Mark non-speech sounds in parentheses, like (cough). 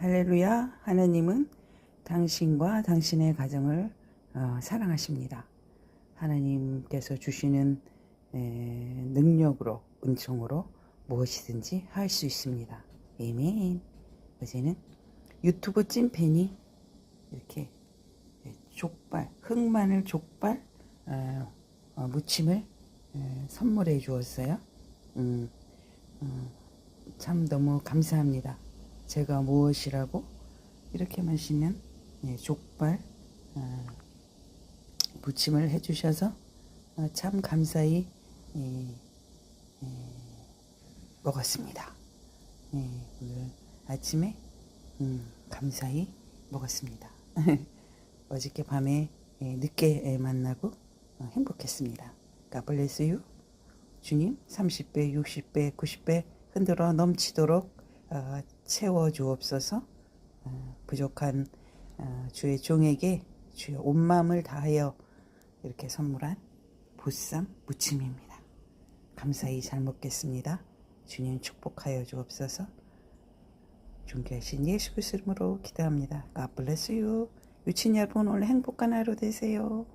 할렐루야. 하나님은 당신과 당신의 가정을 어, 사랑하십니다. 하나님께서 주시는 에, 능력으로, 은총으로 무엇이든지 할 수 있습니다. 에멘. 어제는 유튜브 찐팬이 이렇게 족발, 흑마늘 족발 어, 어, 무침을 에, 선물해 주었어요. 음, 음, 참 너무 감사합니다. 제가 무엇이라고 이렇게 맛있는 예, 족발 어, 무침을 해주셔서 어, 참 감사히 예, 예, 먹었습니다. 예, 오늘 아침에 음, 감사히 먹었습니다. (laughs) 어저께 밤에 예, 늦게 예, 만나고 어, 행복했습니다. You. 주님 30배, 60배, 90배 흔들어 넘치도록 어, 채워 주옵소서. 어, 부족한 어, 주의 종에게 주의 온 마음을 다하여 이렇게 선물한 보쌈 무침입니다. 감사히 잘 먹겠습니다. 주님 축복하여 주옵소서. 존귀하신 예수 그리스도 이름으로 기도합니다. God bless you. 유친 여러분 오늘 행복한 하루 되세요.